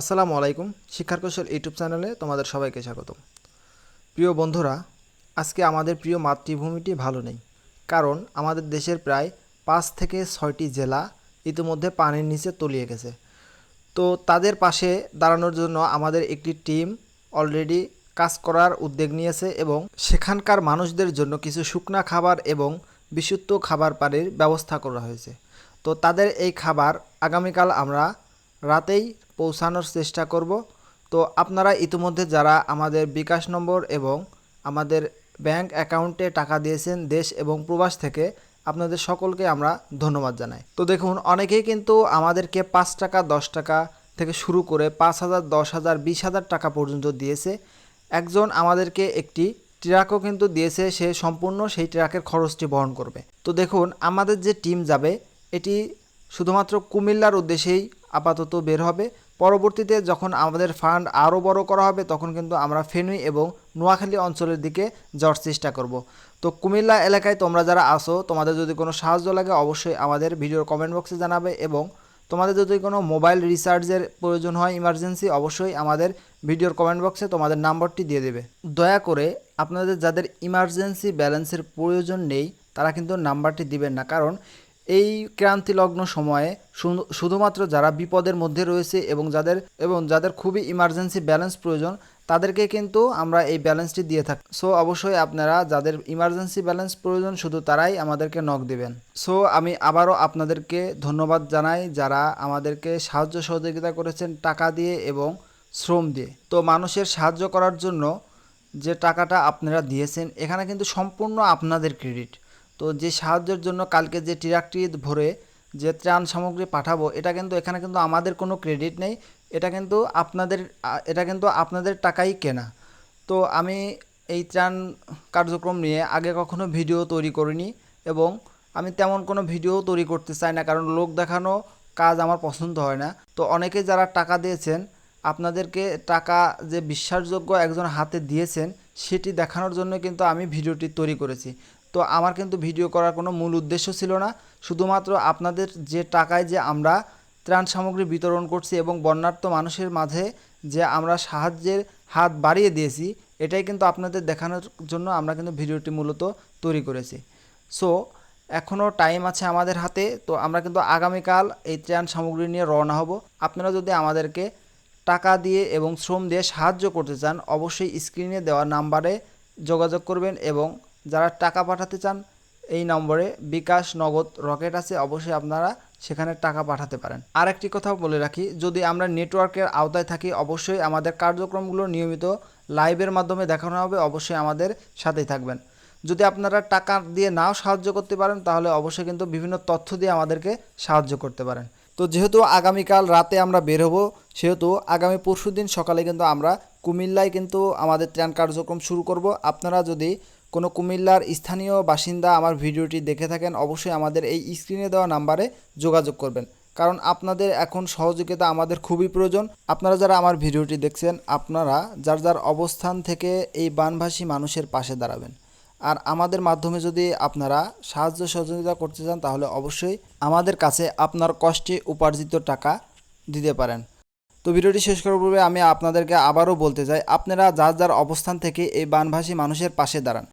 আসসালামু আলাইকুম, শিক্ষার কৌশল ইউটিউব চ্যানেলে তোমাদের সবাইকে স্বাগত প্রিয় বন্ধুরা, আজকে আমাদের প্রিয় মাতৃভূমিটি ভালো নেই, কারণ আমাদের দেশের প্রায় পাঁচ থেকে ছয়টি জেলা ইতিমধ্যে পানির নিচে তলিয়ে গেছে। তো তাদের পাশে দাঁড়ানোর জন্য আমাদের একটি টিম অলরেডি কাজ করার উদ্যোগ নিয়েছে এবং সেখানকার মানুষদের জন্য কিছু শুকনা খাবার এবং বিশুদ্ধ খাবার পানির ব্যবস্থা করা হয়েছে। তো তাদের এই খাবার আগামীকাল আমরা রাতেই পৌঁছানোর চেষ্টা করব। তো আপনারা ইতিমধ্যে যারা আমাদের বিকাশ নম্বর এবং আমাদের ব্যাংক অ্যাকাউন্টে টাকা দিয়েছেন দেশ এবং প্রবাস থেকে, আপনাদের সকলকে আমরা ধন্যবাদ জানাই। তো দেখুন, অনেকেই কিন্তু আমাদেরকে পাঁচ টাকা, দশ টাকা থেকে শুরু করে পাঁচ হাজার, দশ হাজার, বিশ হাজার টাকা পর্যন্ত দিয়েছে। একজন আমাদেরকে একটি ট্রাকও কিন্তু দিয়েছে, সে সম্পূর্ণ সেই ট্রাকের খরচটি বহন করবে। তো দেখুন, আমাদের যে টিম যাবে, এটি শুধুমাত্র কুমিল্লার উদ্দেশ্যেই আপাতত বের হবে। পরবর্তীতে যখন আমাদের ফান্ড আরও বড় করা হবে, তখন কিন্তু আমরা ফেনী এবং নোয়াখালী অঞ্চলের দিকে যাওয়ার চেষ্টা করব। তো কুমিল্লা এলাকায় তোমরা যারা আসো তোমাদের যদি কোনো সাহায্য লাগে, অবশ্যই আমাদের ভিডিওর কমেন্ট বক্সে জানাবে এবং তোমাদের যদি কোনো মোবাইল রিচার্জের প্রয়োজন হয় ইমার্জেন্সি অবশ্যই আমাদের ভিডিওর কমেন্ট বক্সে তোমাদের নাম্বারটি দিয়ে দেবে। দয়া করে আপনাদের যাদের ইমার্জেন্সি ব্যালেন্সের প্রয়োজন নেই, তারা কিন্তু নাম্বারটি দিবেন না। কারণ এই ক্রান্তিলগ্ন সময়ে শুধুমাত্র যারা বিপদের মধ্যে রয়েছে এবং যাদের এবং যাদের খুবই ইমার্জেন্সি ব্যালেন্স প্রয়োজন, তাদেরকে কিন্তু আমরা এই ব্যালেন্সটি দিয়ে থাকি। সো অবশ্যই আপনারা যাদের ইমার্জেন্সি ব্যালেন্স প্রয়োজন, শুধু তারাই আমাদেরকে নক দিবেন। সো আমি আবারও আপনাদেরকে ধন্যবাদ জানাই যারা আমাদেরকে সাহায্য সহযোগিতা করেছেন টাকা দিয়ে এবং শ্রম দিয়ে। তো, মানুষের সাহায্য করার জন্য যে টাকাটা আপনারা দিয়েছেন, এখানে কিন্তু সম্পূর্ণ আপনাদের ক্রেডিট তো যে সাহায্যের জন্য কালকে যে ট্রাকটি ভরে যে ত্রাণ সামগ্রী পাঠাবো, এটা কিন্তু এখানে কিন্তু আমাদের কোনো ক্রেডিট নেই। এটা কিন্তু আপনাদের, এটা কিন্তু আপনাদের টাকাই কেনা। তো আমি এই ত্রাণ কার্যক্রম নিয়ে আগে কখনো ভিডিও তৈরি করিনি এবং আমি তেমন কোনো ভিডিও তৈরি করতে চাই না, কারণ লোক দেখানো কাজ আমার পছন্দ হয় না। তো অনেকে যারা টাকা দিয়েছেন, আপনাদেরকে টাকা যে বিশ্বাসযোগ্য একজন হাতে দিয়েছেন, সেটি দেখানোর জন্য কিন্তু আমি ভিডিওটি তৈরি করেছি। তো আমার কিন্তু ভিডিও করার কোনো মূল উদ্দেশ্য ছিল না। শুধুমাত্র আপনাদের যে টাকায় যে আমরা ত্রাণ সামগ্রী বিতরণ করছি এবং বন্যার্ত মানুষের মাঝে যে আমরা সাহায্যের হাত বাড়িয়ে দিয়েছি, এটাই কিন্তু আপনাদের দেখানোর জন্য আমরা কিন্তু ভিডিওটি মূলত তৈরি করেছি। সো, এখনও টাইম আছে আমাদের হাতে, তো আমরা কিন্তু আগামীকাল এই ত্রাণ সামগ্রী নিয়ে রওনা হব। আপনারা যদি আমাদেরকে টাকা দিয়ে এবং শ্রম দিয়ে সাহায্য করতে চান, অবশ্যই স্ক্রিনে দেওয়া নাম্বারে যোগাযোগ করবেন এবং যারা টাকা পাঠাতে চান, এই নম্বরে বিকাশ নগদ রকেট আছে, অবশ্যই আপনারা সেখানে টাকা পাঠাতে পারেন। আর একটি কথা বলে রাখি, যদি আমরা নেটওয়ার্কের আওতায় থাকি, অবশ্যই আমাদের কার্যক্রমগুলো নিয়মিত লাইভের মাধ্যমে দেখানো হবে, অবশ্যই আমাদের সাথেই থাকবেন। যদি আপনারা টাকা দিয়ে নাও সাহায্য করতে পারেন, তাহলে অবশ্যই কিন্তু বিভিন্ন তথ্য দিয়ে আমাদেরকে সাহায্য করতে পারেন। তো যেহেতু আগামীকাল রাতে আমরা বের হব, সেহেতু আগামী পরশু দিন সকালে কিন্তু আমরা কুমিল্লায় কিন্তু আমাদের ত্রাণ কার্যক্রম শুরু করব। আপনারা যদি কোনো কুমিল্লার স্থানীয় বাসিন্দা আমার ভিডিওটি দেখে থাকেন, অবশ্যই আমাদের এই স্ক্রিনে দেওয়া নাম্বারে যোগাযোগ করবেন। কারণ আপনাদের এখন সহযোগিতা আমাদের খুবই প্রয়োজন। আপনারা যারা আমার ভিডিওটি দেখছেন, আপনারা যার যার অবস্থান থেকে এই বানভাসী মানুষের পাশে দাঁড়াবেন। আর আমাদের মাধ্যমে যদি আপনারা সাহায্য সহযোগিতা করতে চান, তাহলে অবশ্যই আমাদের কাছে আপনার কষ্টে উপার্জিত টাকা দিতে পারেন। তো ভিডিওটি শেষ করার পূর্বে আমি আপনাদেরকে আবারও বলতে চাই, আপনারা যার যার অবস্থান থেকে এই বানভাসী মানুষের পাশে দাঁড়ান।